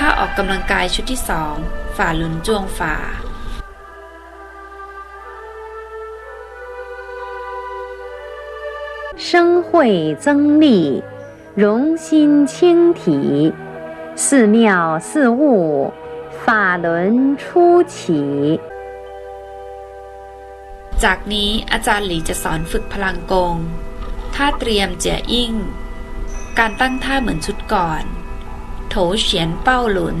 ท่าออกกำลังกายชุดที่สองฝ่าหลุนจวงฝ่า 生慧增力，容心清体，似妙似物，法轮初起。 จากนี้อาจารย์หลีจะสอนฝึกพลังกง ท่าเตรียมเจียอิ่ง การตั้งท่าเหมือนชุดก่อน โถเฉียนเป้าหลุน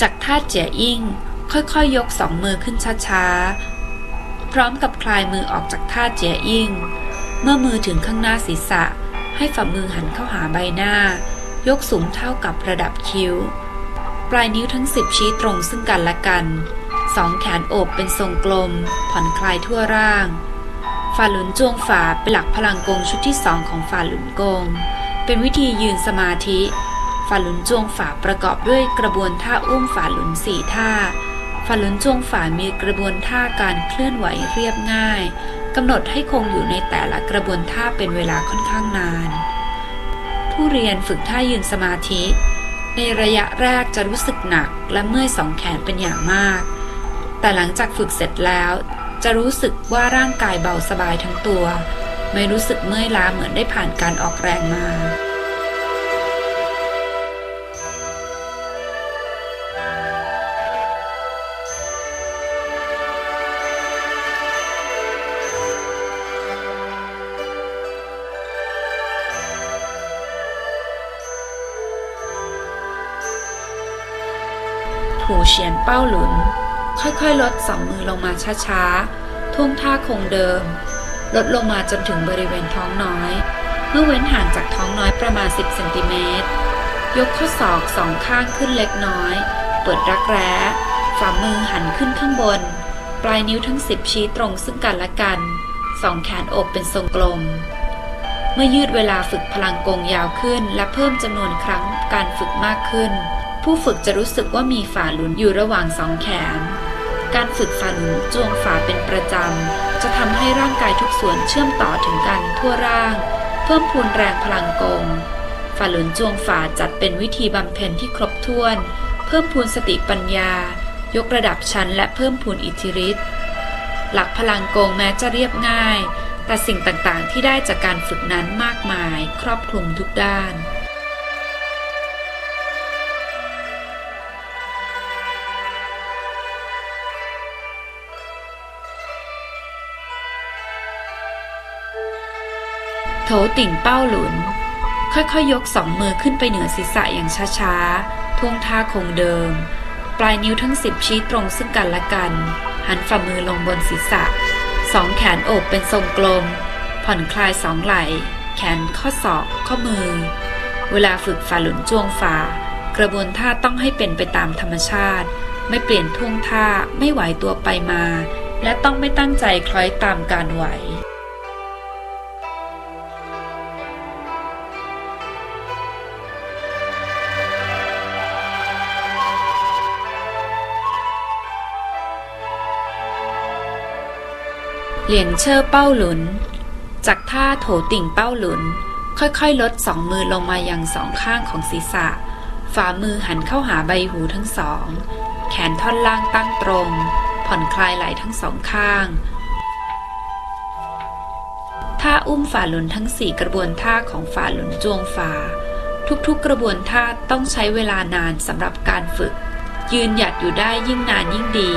จากท่าเจียอิ่ง ค่อยๆยกสองมือขึ้นช้าๆ พร้อมกับคลายมือออกจากท่าเจียอิ่ง เมื่อมือถึงข้างหน้าศีรษะ ให้ฝ่ามือหันเข้าหาใบหน้า ยกสูงเท่ากับระดับคิ้ว ปลายนิ้วทั้งสิบชี้ตรงซึ่งกันและกัน สองแขนโอบเป็นทรงกลม ผ่อนคลายทั่วร่างฝ่าหลุนจวงฝาเป็นหลักพลังกงชุดที่สองของฝ่าหลุนกง เป็นวิธียืนสมาธิ ฝ่าหลุนจวงฝาประกอบด้วยกระบวนท่าอุ้มฝ่าหลุนสี่ท่าฝ่าหลุนจวงฝามีกระบวนท่าการเคลื่อนไหวเรียบง่ายกำหนดให้คงอยู่ในแต่ละกระบวนท่าเป็นเวลาค่อนข้างนาน ผู้เรียนฝึกท่ายืนสมาธิ ในระยะแรกจะรู้สึกหนักและเมื่อยสองแขนเป็นอย่างมาก แต่หลังจากฝึกเสร็จแล้ว จะรู้สึกว่าร่างกายเบาสบายทั้งตัว ไม่รู้สึกเมื่อยล้าเหมือนได้ผ่านการออกแรงมา ถูเฉียนเป้าหลุน ค่อยๆ ลดสองมือลงมาช้าๆ ท่วงท่าคงเดิม ลดลงมาจนถึงบริเวณท้องน้อย เมื่อเว้นห่างจากท้องน้อยประมาณ 10เซนติเมตร ยกข้อศอกสองข้างขึ้นเล็กน้อย เปิดรักแร้ฝ่ามือหันขึ้นข้างบน ปลายนิ้วทั้งสิบชี้ตรงซึ่งกันและกัน สองแขนโอบเป็นทรงกลม เมื่อยืดเวลาฝึกพลังกงยาวขึ้น และเพิ่มจำนวนครั้งการฝึกมากขึ้น ผู้ฝึกจะรู้สึกว่ามีฝ่าหลุนอยู่ระหว่างสองแขน การฝึกฝ่าหลุนจวงฝ่าเป็นประจำ จะทำให้ร่างกายทุกส่วนเชื่อมต่อถึงกันทั่วร่าง เพิ่มพูนแรงพลังกงฝ่าหลุนจวงฝ่าจัดเป็นวิธีบำเพ็ญที่ครบถ้วน เพิ่มพูนสติปัญญา ยกระดับชั้นและเพิ่มพูนอิทธิฤทธิ์หลักพลังกงแม้จะเรียบง่าย แต่สิ่งต่างๆ ที่ได้จากการฝึกนั้นมากมาย ครอบคลุมทุกด้าน โถติ่งเป้าหลุน ค่อยๆยกสองมือขึ้นไปเหนือศีรษะอย่างช้าๆ ท่วงท่าคงเดิม ปลายนิ้วทั้งสิบชี้ตรงซึ่งกันและกัน หันฝ่ามือลงบนศีรษะ สองแขนโอบเป็นทรงกลม ผ่อนคลายสองไหล่แขนข้อศอก ข้อมือ เวลาฝึกฝ่าหลุนจ้วงฝ่า กระบวนท่าต้องให้เป็นไปตามธรรมชาติ ไม่เปลี่ยนท่วงท่าไม่ไหวตัวไปมา และต้องไม่ตั้งใจคล้อยตามการไหว เหลียงเชอร์เป้าหลุน จากท่าโถติ่งเป้าหลุน ค่อยๆ ลดสองมือลงมายังสองข้างของศีรษะ ฝ่ามือหันเข้าหาใบหูทั้งสอง แขนท่อนล่างตั้งตรง ผ่อนคลายไหล่ทั้งสองข้างท่าอุ้มฝ่าหลุนทั้งสี่กระบวนท่าของฝ่าหลุนจวงฝ่า ทุกๆ กระบวนท่าต้องใช้เวลานานสำหรับการฝึก ยืนหยัดอยู่ได้ยิ่งนานยิ่งดี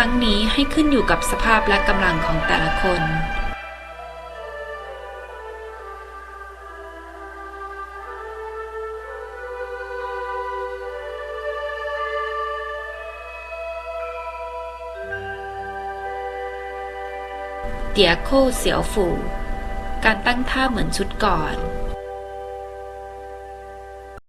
ทั้งนี้ให้ขึ้นอยู่กับสภาพและกำลังของแต่ละคนเตียโคเสียวฝู การตั้งท่าเหมือนชุดก่อน